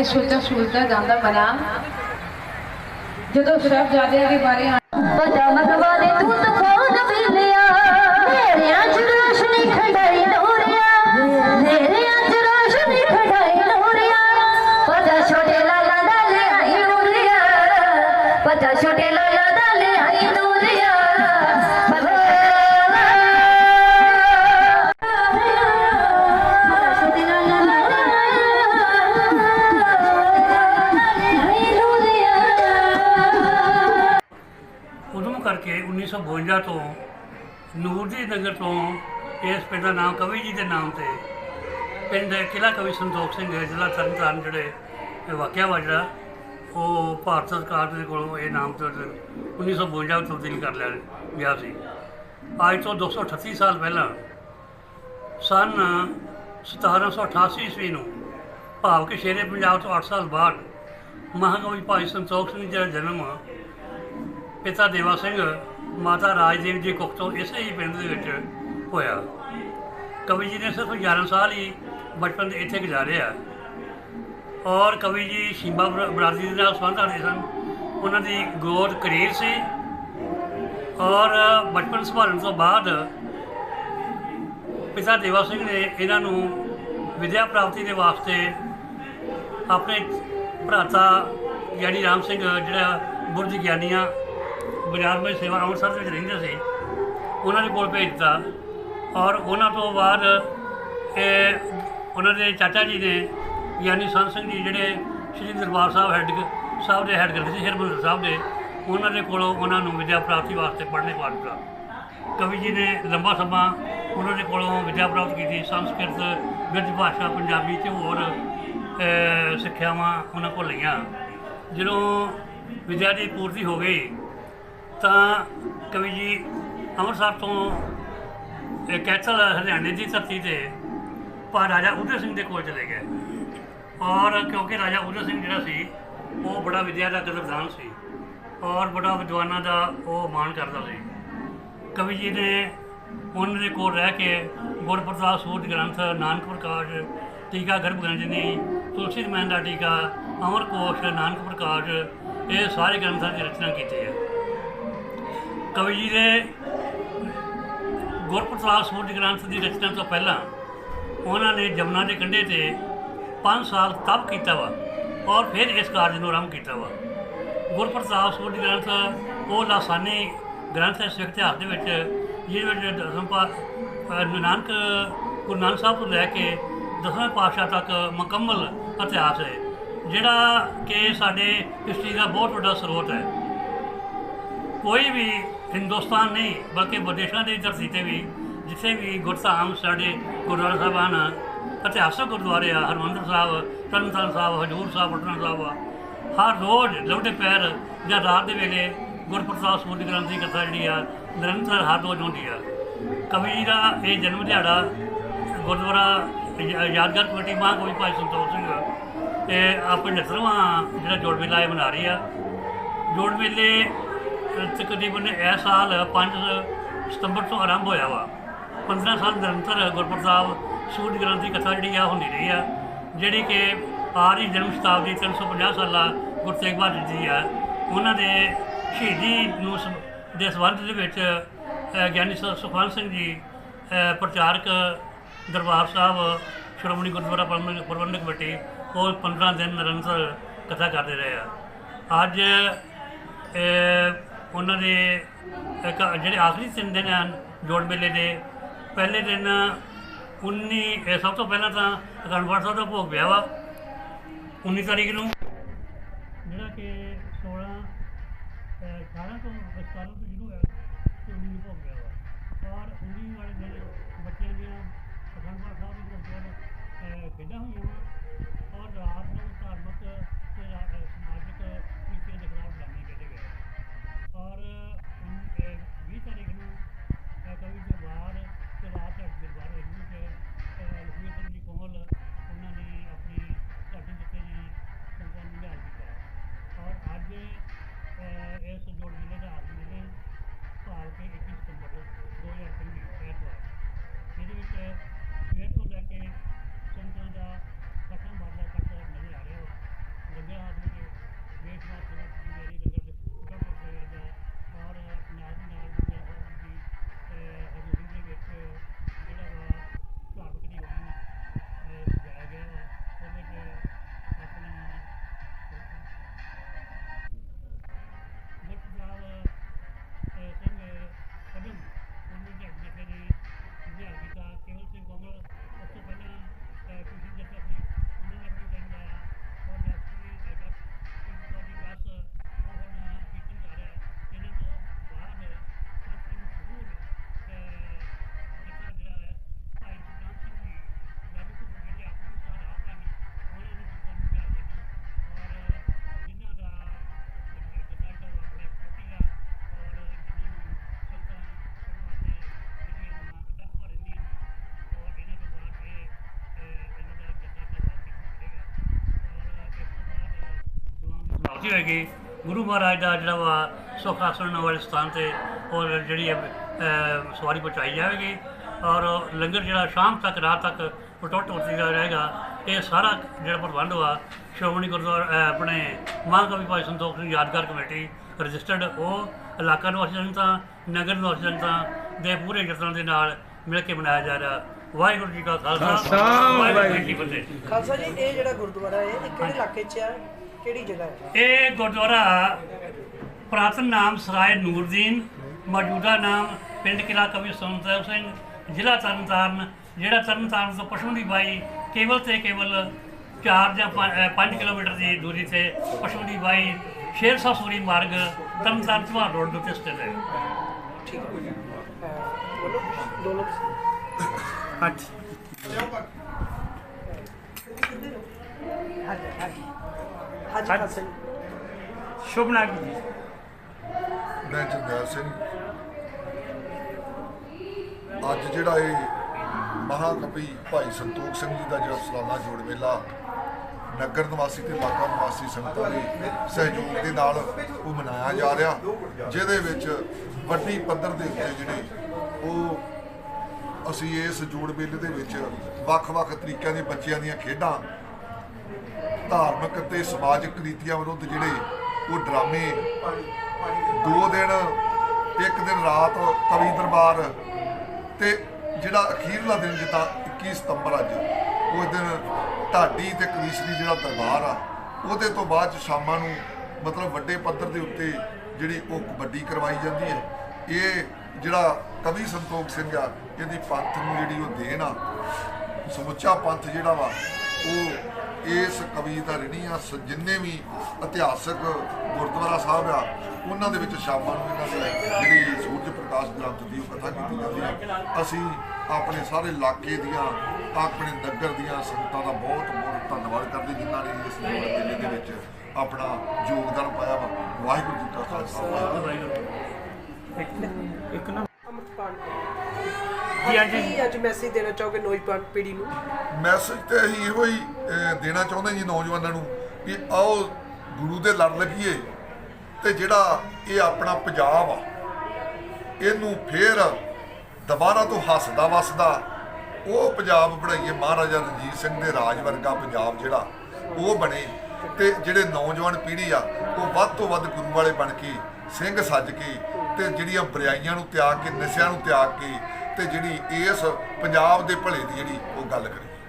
ਨੇ ਸੋਚਾਂ ਸੋਚਦਾ ਜਾਂਦਾ ਬਣਾ ਜਦੋਂ ਸਾਹਿਬਜ਼ਾਦਿਆਂ ਦੇ ਬਾਰੇ ਆ- ਮਗਵਾ ਦੇ ਤੂੰ ਤੂਫਾਨ ਬਿਲਿਆ ਤੇਰਿਆਂ ਚ ਰੋਸ਼ਨੀ ਖੜਾਈ ਲੋਰਿਆ ਤੇਰਿਆਂ ਚ ਰੋਸ਼ਨੀ ਖੜਾਈ ਲੋਰਿਆ ਪਤਾ ਛੋਟੇ ਲਾਲਾ ਦਾ ਲੈ ਆਈ ਨੂਰਿਆ। ਪਤਾ ਛੋਟੇ ਲਾਲਾ ਦਾ ਲੈ ਆਈ ਨੂਰਿਆ। 1952 ਤੋਂ ਨੂਰਜੀ ਨਗਰ ਤੋਂ, ਇਸ ਪਿੰਡ ਦਾ ਨਾਮ ਕਵੀ ਜੀ ਦੇ ਨਾਮ ਤੇ। ਪਿੰਡ ਕਿਲਾ ਕਵੀ ਸੰਤੋਖ ਸਿੰਘ ਜ਼ਿਲ੍ਹਾ ਤਰਨਤਾਰਨ ਜਿਹੜੇ ਵਾਕਿਆ ਵਾ ਉਹ ਭਾਰਤ ਸਰਕਾਰ ਦੇ ਕੋਲੋਂ ਇਹ ਨਾਮ ਤੋਂ 1952 ਵਿੱਚ ਤਬਦੀਲ ਕਰ ਲਿਆ ਗਿਆ ਸੀ। ਅੱਜ ਤੋਂ 238 ਸਾਲ ਪਹਿਲਾਂ, ਸਨ 1788 ਈਸਵੀ ਨੂੰ ਭਾਵ ਕਿ ਸ਼ੇਰੇ ਪੰਜਾਬ ਤੋਂ 8 ਸਾਲ ਬਾਅਦ ਮਹਾਕਵੀ ਭਾਈ ਸੰਤੋਖ ਸਿੰਘ ਜੀ ਦਾ ਜਨਮ ਪਿਤਾ ਦੇਵਾ ਸਿੰਘ ਮਾਤਾ ਰਾਜਦੇਵ ਜੀ ਕੁੱਖ ਤੋਂ ਇਸੇ ਹੀ ਪਿੰਡ ਦੇ ਵਿੱਚ ਹੋਇਆ। ਕਵੀ ਜੀ ਨੇ ਸਿਰਫ 11 ਸਾਲ ਹੀ ਬਚਪਨ ਦੇ ਇੱਥੇ ਗੁਜ਼ਾਰਿਆ। ਔਰ ਕਵੀ ਜੀ ਸ਼ੀਮਾ ਬਰ- ਬਰਾਦਰੀ ਦੇ ਨਾਲ ਸੰਬੰਧ ਰੱਖਦੇ ਸਨ। ਉਹਨਾਂ ਦੀ ਗੋਦ ਕਰੀਰ ਸੀ। ਔਰ ਬਚਪਨ ਸੰਭਾਲਣ ਤੋਂ ਬਾਅਦ ਪਿਤਾ ਦੇਵਾ ਸਿੰਘ ਨੇ ਇਹਨਾਂ ਨੂੰ ਵਿਦਿਆ ਪ੍ਰਾਪਤੀ ਦੇ ਵਾਸਤੇ ਆਪਣੇ ਭਰਾਤਾ ਗਿਆਨੀ ਰਾਮ ਸਿੰਘ, ਜਿਹੜਾ ਬੁਰਜ ਗਿਆਨੀਆਂ ਬਾਜ਼ਾਰ ਵਿੱਚ ਸੇਵਾ ਅੰਮ੍ਰਿਤਸਰ ਵਿੱਚ ਰਹਿੰਦੇ ਸੀ। ਉਹਨਾਂ ਦੇ ਕੋਲ ਭੇਜ ਦਿੱਤਾ। ਔਰ ਉਹਨਾਂ ਤੋਂ ਬਾਅਦ ਇਹ ਉਹਨਾਂ ਦੇ ਚਾਚਾ ਜੀ ਨੇ ਗਿਆਨੀ ਸੰਤ ਸਿੰਘ ਜੀ ਜਿਹੜੇ ਸ੍ਰੀ ਦਰਬਾਰ ਸਾਹਿਬ ਹੈਡ ਸਾਹਿਬ ਦੇ ਹੈੱਡ ਕਰਦੇ ਸੀ ਹਰਮੰਦਰ ਸਾਹਿਬ ਦੇ, ਉਹਨਾਂ ਦੇ ਕੋਲੋਂ ਉਹਨਾਂ ਨੂੰ ਵਿਦਿਆ ਪ੍ਰਾਪਤੀ ਵਾਸਤੇ ਪੜ੍ਹਨੇ ਪਾ ਦਿੱਤਾ ਕਵੀ ਜੀ ਨੇ ਲੰਬਾ ਸਮਾਂ ਉਹਨਾਂ ਦੇ ਕੋਲੋਂ ਵਿਦਿਆ ਪ੍ਰਾਪਤ ਕੀਤੀ, ਸੰਸਕ੍ਰਿਤ ਗ੍ਰਜ ਭਾਸ਼ਾ, ਪੰਜਾਬੀ ਤੇ ਹੋਰ ਸਿੱਖਿਆਵਾਂ ਉਹਨਾਂ ਕੋਲ ਲਈਆਂ। ਜਦੋਂ ਵਿਦਿਆ ਦੀ ਪੂਰਤੀ ਹੋ ਗਈ ਤਾਂ ਕਵੀ ਜੀ ਅੰਮ੍ਰਿਤਸਰ ਤੋਂ ਇਹ ਕੈਥਲ, ਹਰਿਆਣੇ ਦੀ ਧਰਤੀ ਤੇ ਪਾ ਰਾਜਾ ਉਦੈ ਸਿੰਘ ਦੇ ਕੋਲ ਚਲੇ ਗਏ। ਔਰ ਕਿਉਂਕਿ ਰਾਜਾ ਉਦੈ ਸਿੰਘ ਜਿਹੜਾ ਸੀ, ਉਹ ਬੜਾ ਵਿਦਿਆ ਦਾ ਕਦਰਦਾਨ ਸੀ ਔਰ ਬੜਾ ਵਿਦਵਾਨਾਂ ਦਾ ਉਹ ਮਾਣ ਕਰਦਾ ਸੀ। ਕਵੀ ਜੀ ਨੇ ਉਹਨਾਂ ਦੇ ਕੋਲ ਰਹਿ ਕੇ ਗੁਰਪ੍ਰਸਾਦ ਸੂਰਜ ਗ੍ਰੰਥ, ਨਾਨਕ ਪ੍ਰਕਾਸ਼, ਟੀਕਾ ਗਰਭ ਗੰਜਨੀ ਤੁਲਸੀ ਮਹਿੰ ਦਾ ਟੀਕਾ, ਅਮਰ ਕੋਸ਼, ਨਾਨਕ ਪ੍ਰਕਾਸ਼, ਇਹ ਸਾਰੇ ਗ੍ਰੰਥਾਂ ਦੀ ਰਚਨਾ ਕੀਤੀ ਹੈ। ਕਵੀ ਜੀ ਨੇ ਗੁਰਪ੍ਰਸਾਦ ਸੂਰਜ ਗ੍ਰੰਥ ਦੀ ਰਚਨਾ ਤੋਂ ਪਹਿਲਾਂ ਉਹਨਾਂ ਨੇ ਜਮਨਾ ਦੇ ਕੰਢੇ ਤੇ 5 ਸਾਲ ਤਪ ਕੀਤਾ ਵਾ ਔਰ ਫਿਰ ਇਸ ਕਾਰਜ ਨੂੰ ਆਰੰਭ ਕੀਤਾ ਵਾ। ਗੁਰਪ੍ਰਸਾਦ ਸੂਰਜ ਗ੍ਰੰਥ, ਉਹ ਲਾਸਾਨੀ ਗ੍ਰੰਥ ਹੈ ਸਿੱਖ ਇਤਿਹਾਸ ਦੇ ਵਿੱਚ, ਜਿਹਦੇ ਵਿੱਚ ਦਸਮ ਪਾ ਨਾਨਕ, ਗੁਰੂ ਨਾਨਕ ਸਾਹਿਬ ਤੋਂ ਲੈ ਕੇ ਦਸਵੇਂ ਪਾਤਸ਼ਾਹ ਤੱਕ ਮੁਕੰਮਲ ਇਤਿਹਾਸ ਹੈ, ਜਿਹੜਾ ਕਿ ਸਾਡੇ ਹਿਸਟਰੀ ਦਾ ਬਹੁਤ ਵੱਡਾ ਸਰੋਤ ਹੈ। ਕੋਈ ਵੀ ਹਿੰਦੁਸਤਾਨ ਨਹੀਂ ਬਲਕਿ ਵਿਦੇਸ਼ਾਂ ਦੀ ਧਰਤੀ ਤੇ ਵੀ ਜਿੱਥੇ ਵੀ ਗੁਰਧਾਮ ਸਾਡੇ ਗੁਰਦੁਆਰਾ ਸਾਹਿਬਾਨ ਆ, ਇਤਿਹਾਸਕ ਗੁਰਦੁਆਰੇ ਆ ਹਰਮੰਦਰ ਸਾਹਿਬ ਤਰਨਤਾਰਨ ਸਾਹਿਬ ਹਜੂਰ ਸਾਹਿਬ ਪਟਨਾ ਸਾਹਿਬ ਆ ਹਰ ਰੋਜ਼ ਲਵਡੇ ਪੈਰ ਜਾਂ ਰਾਤ ਦੇ ਵੇਲੇ ਗੁਰਪ੍ਰਸਾਦ ਸੂਰਜ ਗ੍ਰੰਥ ਦੀ ਕਥਾ ਜਿਹੜੀ ਆ ਨਿਰੰਤਰ ਹਰ ਰੋਜ਼ ਹੁੰਦੀ ਆ। ਕਵੀ ਜੀ ਦਾ ਇਹ ਜਨਮ ਦਿਹਾੜਾ ਗੁਰਦੁਆਰਾ ਯਾਦਗਾਰ ਕਮੇਟੀ ਮਾਂ ਕੋਈ ਭਾਈ ਸੰਤੋਖ ਸਿੰਘ ਇਹ ਆਪਣੇ 70ਵਾਂ ਜਿਹੜਾ ਜੋੜ ਮੇਲਾ ਇਹ ਮਨਾ ਰਹੀ ਆ। ਜੋੜ ਮੇਲੇ ਤਕਰੀਬਨ ਇਹ ਸਾਲ 5 ਸਤੰਬਰ ਤੋਂ ਆਰੰਭ ਹੋਇਆ ਵਾ। 15 ਸਾਲ ਨਿਰੰਤਰ ਗੁਰਪ੍ਰਤਾਪ ਸੂਰਜ ਗ੍ਰੰਥ ਦੀ ਕਥਾ ਜਿਹੜੀ ਆ ਹੁੰਦੀ ਰਹੀ ਆ, ਜਿਹੜੀ ਕਿ ਆਰੀ ਜਨਮ ਸ਼ਤਾਬਦੀ 350 ਸਾਲਾ ਗੁਰੂ ਤੇਗ ਬਹਾਦਰ ਜੀ ਆ। ਉਹਨਾਂ ਦੇ ਸ਼ਹੀਦੀ ਨੂੰ ਸਮ- ਦੇ ਸੰਬੰਧ ਦੇ ਵਿੱਚ ਗਿਆਨੀ ਸੁਖਵੰਤ ਸਿੰਘ ਜੀ ਪ੍ਰਚਾਰਕ ਦਰਬਾਰ ਸਾਹਿਬ, ਸ਼੍ਰੋਮਣੀ ਗੁਰਦੁਆਰਾ ਪ੍ਰਬੰਧਕ ਪ੍ਰਬੰਧਕ ਕਮੇਟੀ, ਉਹ 15 ਦਿਨ ਨਿਰੰਤਰ ਕਥਾ ਕਰਦੇ ਰਹੇ ਆ। ਅੱਜ ਉਹਨਾਂ ਦੇ ਇੱਕ ਜਿਹੜੇ ਆਖਰੀ ਤਿੰਨ ਦਿਨ ਹਨ ਜੋੜ ਮੇਲੇ ਦੇ, ਪਹਿਲੇ ਦਿਨ 19 ਇਹ ਸਭ ਤੋਂ ਪਹਿਲਾਂ ਤਾਂ ਅਖੰਡ ਸਾਹਿਬ ਦਾ ਭੋਗ ਪਿਆ ਵਾ 19 ਤਾਰੀਖ ਨੂੰ। ਜਿਹੜਾ ਕਿ 16 ਅਹ 18 ਤੋਂ 17 ਤੋਂ ਸ਼ੁਰੂ ਹੋਇਆ, ਤੇ 19 ਨੂੰ ਭੋਗ ਪਿਆ ਵਾ। ਔਰ 19 ਵਾਲੇ ਦਿਨ ਬੱਚਿਆਂ ਦੀਆਂ ਅਖੰਡ ਸਾਹਿਬ ਦੇ ਗੁਰਦੁਆਰੇ ਖੇਡਾਂ ਹੋਈਆਂ ਵਾ। ਔਰ ਰਾਤ ਨੂੰ ਧਾਰਮਿਕ ਤੇ ਸਮਾਜਿਕ ਤਰੀਕੇ ਦੇ ਖਿਲਾਫ ਡਰਾਮੇ ਔਰ ਕੀਤੀ ਹੋਏਗੀ ਗੁਰੂ ਮਹਾਰਾਜ ਦਾ ਜਿਹੜਾ ਵਾ ਸੁੱਖ ਆਸਣ ਵਾਲੇ ਸਥਾਨ ਤੇ ਔਰ ਜਿਹੜੀ ਹੈ, ਸਵਾਰੀ ਪਹੁੰਚਾਈ ਜਾਵੇਗੀ ਔਰ ਲੰਗਰ ਜਿਹੜਾ ਸ਼ਾਮ ਤੱਕ ਰਾਤ ਤੱਕ ਪਟੋਟ ਹੁੰਦੀ ਰਹੇਗਾ ਇਹ ਸਾਰਾ ਜਿਹੜਾ ਪ੍ਰਬੰਧ ਵਾ ਸ਼੍ਰੋਮਣੀ ਗੁਰਦੁਆਰਾ ਆਪਣੇ ਮਹਾਂਕਵੀ ਭਾਈ ਸੰਤੋਖ ਸਿੰਘ ਯਾਦਗਾਰ ਕਮੇਟੀ ਰਜਿਸਟਰਡ ਉਹ ਇਲਾਕਾ ਨਿਵਾਸੀ ਜਨਤਾ ਨਗਰ ਨਿਵਾਸੀ ਜਨਤਾ ਦੇ ਪੂਰੇ ਯਤਨਾਂ ਦੇ ਨਾਲ ਮਿਲ ਕੇ ਮਨਾਇਆ ਜਾ ਰਿਹਾ। ਵਾਹਿਗੁਰੂ ਜੀ ਕਾ ਖਾਲਸਾ ਵਾਹਿਗੁਰੂ ਜੀ ਕੀ ਫਤਿਹ। ਖਾਲਸਾ ਜੀ ਇਹ ਜਿਹੜਾ ਗੁਰਦੁਆਰਾ ਹੈ ਇਹ ਕਿਹੜੇ ਇਲਾਕੇ 'ਚ ਹੈ ਕਿਹੜੀ ਜਗ੍ਹਾ ਹੈ? ਇਹ ਗੁਰਦੁਆਰਾ ਪ੍ਰਾਤਨ ਨਾਮ ਸਰਾਏ ਨੂਰਦੀਨ ਮੌਜੂਦਾ ਨਾਮ ਪਿੰਡ ਕਿਲਾ ਕਵੀ ਸੁੰਦਰ ਸਿੰਘ ਜ਼ਿਲ੍ਹਾ ਤਰਨਤਾਰਨ ਜਿਹੜਾ ਤਰਨਤਾਰਨ ਤੋਂ ਪਸ਼ੂ ਦੀ ਬਾਈ ਕੇਵਲ ਤੇ ਕੇਵਲ 4 ਜਾਂ 5 ਕਿਲੋਮੀਟਰ ਦੀ ਦੂਰੀ ਤੇ ਪਸ਼ੂ ਦੀ ਬਾਈ ਸ਼ੇਰਸਾ ਸੂਰੀ ਮਾਰਗ ਤਰਨਤਾਰਨ ਚਵਾਰ ਰੋਡ ਦੇ ਉੱਤੇ ਸਥਿਤ ਹੈ। ਠੀਕ ਹੈ। ਬੋਲੋ ਦੋ ਲੋਕ ਹਾਂਜੀ ਹਾਂਜੀ। ਹਾਂਜੀ ਖਾਲਸਾ ਜੀ ਸ਼ੁਭ ਨਾਮ ਜੀ? ਮੈਂ ਜਰਨੈਲ ਸਿੰਘ। ਅੱਜ ਜਿਹੜਾ ਇਹ ਮਹਾਕਵੀ ਭਾਈ ਸੰਤੋਖ ਸਿੰਘ ਜੀ ਦਾ ਜਿਹੜਾ ਸਾਲਾਨਾ ਜੋੜ ਮੇਲਾ ਨਗਰ ਨਿਵਾਸੀ ਤੇ ਇਲਾਕਾ ਨਿਵਾਸੀ ਸੰਗਤਾਂ ਦੇ ਸਹਿਯੋਗ ਦੇ ਨਾਲ ਉਹ ਮਨਾਇਆ ਜਾ ਰਿਹਾ ਜਿਹਦੇ ਵਿੱਚ ਵੱਡੀ ਪੱਧਰ ਦੇ ਉੱਤੇ ਜਿਹੜੇ ਉਹ ਅਸੀਂ ਇਸ ਜੋੜ ਮੇਲੇ ਦੇ ਵਿੱਚ ਵੱਖ-ਵੱਖ ਤਰੀਕਿਆਂ ਦੇ ਬੱਚਿਆਂ ਦੀਆਂ ਖੇਡਾਂ ਧਾਰਮਿਕ ਅਤੇ ਸਮਾਜਿਕ ਰੀਤੀਆਂ ਵਿਰੁੱਧ ਜਿਹੜੇ ਉਹ ਡਰਾਮੇ ਦੋ ਦਿਨ, ਇੱਕ ਦਿਨ ਰਾਤ ਕਵੀ ਦਰਬਾਰ ਤੇ ਜਿਹੜਾ ਅਖੀਰਲਾ ਦਿਨ ਜਿੱਦਾਂ 21 ਸਤੰਬਰ ਅੱਜ ਉਸ ਦਿਨ ਢਾਡੀ ਤੇ ਕਲੀਸਰੀ ਜਿਹੜਾ ਦਰਬਾਰ ਆ, ਉਹਦੇ ਤੋਂ ਬਾਅਦ 'ਚ ਸ਼ਾਮਾਂ ਨੂੰ ਮਤਲਬ ਵੱਡੇ ਪੱਧਰ ਦੇ ਉੱਤੇ ਜਿਹੜੀ ਉਹ ਕਬੱਡੀ ਕਰਵਾਈ ਜਾਂਦੀ ਹੈ। ਇਹ ਜਿਹੜਾ ਕਵੀ ਸੰਤੋਖ ਸਿੰਘ ਆ, ਇਹਦੀ ਪੰਥ ਨੂੰ ਜਿਹੜੀ ਉਹ ਦੇਣ ਆ, ਸਮੁੱਚਾ ਪੰਥ ਜਿਹੜਾ ਵਾ ਉਹ ਇਸ ਕਵੀ ਦਾ ਰਿਣੀ ਆ ਸ- ਜਿੰਨੇ ਵੀ ਇਤਿਹਾਸਕ ਗੁਰਦੁਆਰਾ ਸਾਹਿਬ ਆ ਉਹਨਾਂ ਦੇ ਵਿੱਚ ਸ਼ਾਮਾਂ ਨੂੰ ਇਹਨਾਂ ਦੀ ਜਿਹੜੀ ਸੂਰਜ ਪ੍ਰਕਾਸ਼ ਗ੍ਰੰਥ ਦੀ ਉਹ ਕਥਾ ਕੀਤੀ ਜਾਂਦੀ ਹੈ ਅਸੀਂ ਆਪਣੇ ਸਾਰੇ ਇਲਾਕੇ ਦੀਆਂ ਆਪਣੇ ਨਗਰ ਦੀਆਂ ਸੰਗਤਾਂ ਦਾ ਬਹੁਤ ਬਹੁਤ ਧੰਨਵਾਦ ਕਰਦੇ ਜਿਨ੍ਹਾਂ ਨੇ ਇਸ ਮੇਲੇ ਦੇ ਵਿੱਚ ਆਪਣਾ ਯੋਗਦਾਨ ਪਾਇਆ ਵਾ। ਵਾਹਿਗੁਰੂ ਜੀ ਕਾ ਖਾਲਸਾ। ਵਾਹਿਗੁਰੂ ਇੱਕ ਇੱਕ ਨਾ ਅਮਰਪਾਲ ਜੀ ਅੱਜ ਕੀ ਅੱਜ ਮੈਸੇਜ ਦੇਣਾ ਚਾਹੋਗੇ ਨੌਜਵਾਨ ਪੀੜ੍ਹੀ ਨੂੰ? ਮੈਸੇਜ ਤੇ ਅਸੀਂ ਇਹੋ ਹੀ ਅਹ, ਦੇਣਾ ਚਾਹੁੰਦੇ ਜੀ ਨੌਜਵਾਨਾਂ ਨੂੰ ਕਿ ਆਓ ਗੁਰੂ ਦੇ ਲੜ ਲੱਗੀਏ ਤੇ ਜਿਹੜਾ ਇਹ ਆਪਣਾ ਪੰਜਾਬ ਆ ਇਹਨੂੰ ਫੇਰ ਦੁਬਾਰਾ ਤੋਂ ਹੱਸਦਾ ਵਸਦਾ ਉਹ ਪੰਜਾਬ ਬਣਾਈਏ। ਮਹਾਰਾਜਾ ਰਣਜੀਤ ਸਿੰਘ ਦੇ ਰਾਜ ਵਰਗਾ ਪੰਜਾਬ ਜਿਹੜਾ ਉਹ ਬਣੇ ਤੇ ਜਿਹੜੇ ਨੌਜਵਾਨ ਪੀੜ੍ਹੀ ਆ ਉਹ ਵੱਧ ਤੋਂ ਵੱਧ ਗੁਰੂ ਵਾਲੇ ਬਣ ਕੇ ਸਿੰਘ ਸੱਜ ਕੇ ਤੇ ਜਿਹੜੀਆਂ ਬੁਰਾਈਆਂ ਨੂੰ ਤਿਆਗ ਕੇ ਨਸ਼ਿਆਂ ਨੂੰ ਤਿਆਗ ਕੇ ਤੇ ਜਿਹੜੀ ਇਸ ਪੰਜਾਬ ਦੇ ਭਲੇ ਦੀ ਜਿਹੜੀ ਉਹ ਗੱਲ ਕਰੀਏ।